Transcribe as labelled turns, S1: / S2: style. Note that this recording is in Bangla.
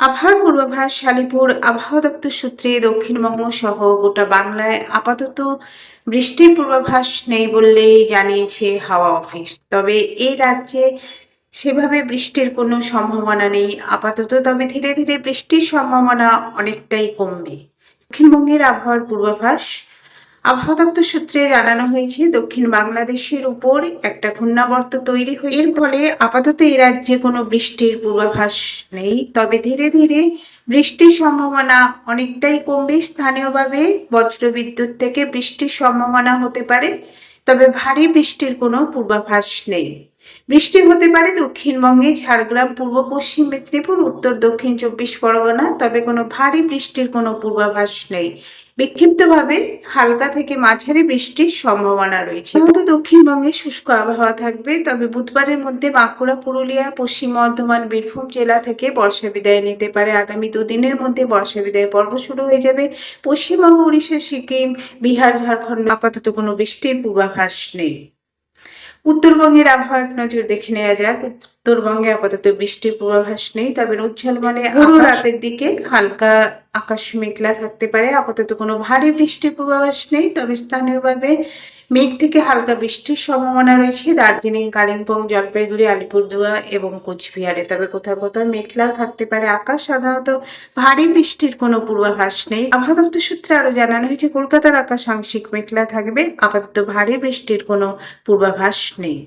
S1: আবহাওয়ার পূর্বাভাস, শালিপুর আবহাওয়া দপ্তর সূত্রে দক্ষিণবঙ্গ সহ গোটা বাংলায় আপাতত বৃষ্টির পূর্বাভাস নেই বললেই জানিয়েছে হাওয়া অফিস। তবে এই রাজ্যে সেভাবে বৃষ্টির কোনো সম্ভাবনা নেই। আপাতত তবে ধীরে ধীরে বৃষ্টির সম্ভাবনা অনেকটাই কমবে। দক্ষিণবঙ্গের আবহাওয়ার পূর্বাভাস আবহাওয়া দপ্তর সূত্রে জানানো হয়েছে, দক্ষিণ বাংলাদেশের উপর একটা ঘূর্ণাবর্ত তৈরি হয়েছে। এর ফলে আপাতত এই রাজ্যে কোনো বৃষ্টির পূর্বাভাস নেই। তবে ধীরে ধীরে বৃষ্টির সম্ভাবনা অনেকটাই কমবে। স্থানীয়ভাবে বজ্রবিদ্যুৎ থেকে বৃষ্টির সম্ভাবনা হতে পারে, তবে ভারী বৃষ্টির কোনো পূর্বাভাস নেই। বৃষ্টি হতে পারে দক্ষিণবঙ্গে, ঝাড়গ্রাম, পূর্ব পশ্চিম মেদিনীপুর, উত্তর, দক্ষিণ চব্বিশ পরগনা, তবে কোনো ভারী বৃষ্টির কোনো পূর্বাভাস নেই। বিক্ষিপ্তভাবে হালকা থেকে মাঝারি বৃষ্টির সম্ভাবনা রয়েছে। তো দক্ষিণবঙ্গে শুষ্ক আবহাওয়া থাকবে, তবে বুধবারের মধ্যে বাঁকুড়া, পুরুলিয়া, পশ্চিম বর্ধমান, বীরভূম জেলা থেকে বর্ষা বিদায় নিতে পারে। আগামী দুদিনের মধ্যে বর্ষা বিদায় পর্ব শুরু হয়ে যাবে। পশ্চিমবঙ্গ উড়িষ্যা সিকিম, বিহার, ঝাড়খণ্ড আপাতত কোনো বৃষ্টির পূর্বাভাস নেই। উত্তরবঙ্গের আবহাওয়া এক নজর দেখে নেওয়া যাক। উত্তরবঙ্গে আপাতত বৃষ্টির পূর্বাভাস নেই তবে ঝলমলে আরও রাতের দিকে হালকা আকাশ মেঘলা থাকতে পারে। আপাতত কোনো ভারী বৃষ্টির পূর্বাভাস নেই তবে স্থানীয়ভাবে মেঘ থেকে হালকা বৃষ্টির সম্ভাবনা রয়েছে। দার্জিলিং কালিম্পং জলপাইগুড়ি আলিপুরদুয়া এবং কোচবিহারে। তবে কোথাও কোথাও মেঘলাও থাকতে পারে আকাশ। সাধারণত ভারী বৃষ্টির কোনো পূর্বাভাস নেই। আবহাওয়া দপ্তর সূত্রে আরও জানানো হয়েছে কলকাতার আকাশ আংশিক মেঘলা থাকবে। আপাতত ভারী বৃষ্টির কোনো পূর্বাভাস নেই।